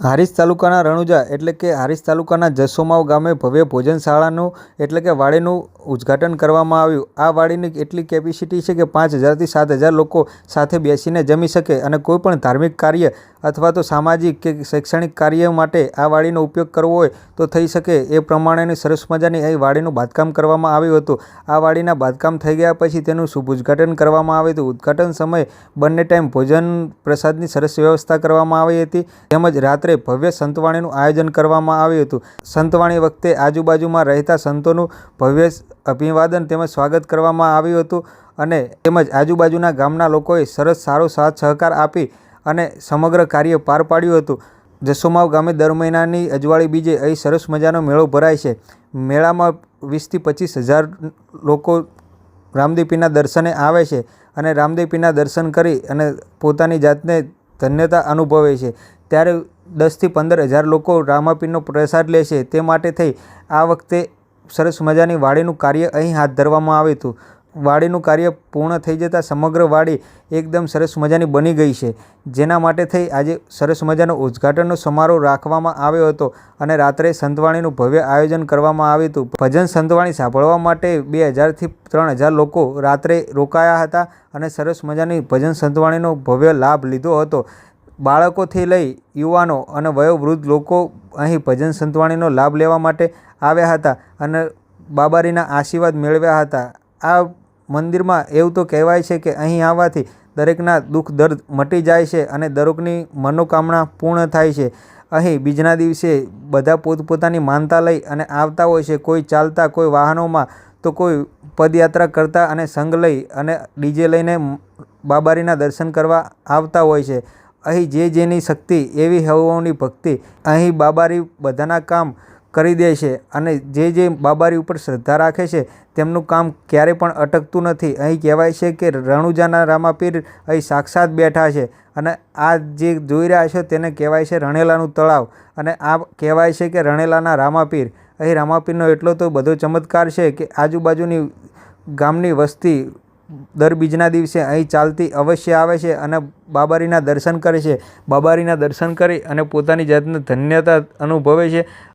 હારીજ તાલુકાના રણુજા એટલે કે હારીજ તાલુકાના જસોમાવ ગામે ભવ્ય ભોજનશાળાનું એટલે કે વાડીનું ઉદ્ઘાટન કરવામાં આવ્યું. આ વાડીની એટલી કેપેસિટી છે કે પાંચ હજારથી સાત હજાર લોકો સાથે બેસીને જમી શકે અને કોઈપણ ધાર્મિક કાર્ય અથવા તો સામાજિક કે શૈક્ષણિક કાર્ય માટે આ વાડીનો ઉપયોગ કરવો હોય તો થઈ શકે. એ પ્રમાણેની સરસ મજાની અહીં વાડીનું બાંધકામ કરવામાં આવ્યું હતું. આ વાડીના બાંધકામ થઈ ગયા પછી તેનું શુભ ઉદ્ઘાટન કરવામાં આવ્યું હતું. ઉદ્ઘાટન સમયે બંને ટાઈમ ભોજન પ્રસાદની સરસ વ્યવસ્થા કરવામાં આવી હતી. તેમજ રાત્રે ભવ્ય સંતવાણીનું આયોજન કરવામાં આવ્યું હતું. સંતવાણી વખતે આજુબાજુમાં રહેતા સંતોનું ભવ્ય અભિવાદન તેમજ સ્વાગત કરવામાં આવ્યું હતું અને તેમજ આજુબાજુના ગામના લોકોએ સરસ સારો સાથ સહકાર આપી અને સમગ્ર કાર્ય પાર પાડ્યું હતું. જસોમાવ ગામે દર મહિનાની અજવાળી બીજે અહીં સરસ મજાનો મેળો ભરાય છે. મેળામાં વીસથી પચીસ હજાર લોકો રામદેવપીના દર્શને આવે છે અને રામદેવપીના દર્શન કરી અને પોતાની જાતને ધન્યતા અનુભવે છે. ત્યારે દસથી પંદર હજાર લોકો રામાપીરનો પ્રસાદ લે છે. તે માટે થઈ આ વખતે સરસ મજાની વાડીનું કાર્ય અહીં હાથ ધરવામાં આવ્યું હતું. વાડીનું કાર્ય પૂર્ણ થઈ જતાં સમગ્ર વાડી એકદમ સરસ મજાની બની ગઈ છે. જેના માટે થઈ આજે સરસ મજાનો ઉદ્ઘાટનનો સમારોહ રાખવામાં આવ્યો હતો અને રાત્રે સંતવાણીનું ભવ્ય આયોજન કરવામાં આવ્યું હતું. ભજન સંતવાણી સાંભળવા માટે બે હજારથી ત્રણ હજાર લોકો રાત્રે રોકાયા હતા અને સરસ મજાની ભજન સંતવાણીનો ભવ્ય લાભ લીધો હતો. બાળકોથી લઈ યુવાનો અને વયોવૃદ્ધ લોકો અહીં ભજન સંતવાણીનો લાભ લેવા માટે આવ્યા હતા અને બાબારીના આશીર્વાદ મેળવ્યા હતા. આ મંદિરમાં એવું તો કહેવાય છે કે અહીં આવવાથી દરેકના દુઃખ દર્દ મટી જાય છે અને દરેકની મનોકામના પૂર્ણ થાય છે. અહીં બીજના દિવસે બધા પોતપોતાની માનતા લઈ અને આવતા હોય છે. કોઈ ચાલતા, કોઈ વાહનોમાં તો કોઈ પદયાત્રા કરતા અને સંઘ લઈ અને ડીજે લઈને બાબારીના દર્શન કરવા આવતા હોય છે. અહીં જે જેની શક્તિ, એવી હવોની ભક્તિ અહીં બાબારી બધાના કામ કરી દે છે અને જે જે બાબારી ઉપર શ્રદ્ધા રાખે છે, તેમનું કામ ક્યારે પણ અટકતું નથી. અહીં કહેવાય છે કે રણુજાના રામાપીર અહીં સાક્ષાત બેઠા છે અને આ જે જોઈ રહ્યા છો તેને કહેવાય છે રણેલાનું તળાવ અને આ કહેવાય છે કે રણેલાના રામાપીર. અહીં રામાપીરનો એટલો તો બધો ચમત્કાર છે કે આજુબાજુની ગામની વસ્તી દર બીજના દિવસે અહીં ચાલતી અવશ્ય આવે છે અને બાબારીના દર્શન કરે છે. બાબારીના દર્શન કરી અને પોતાની જાતને ધન્યતા અનુભવે છે.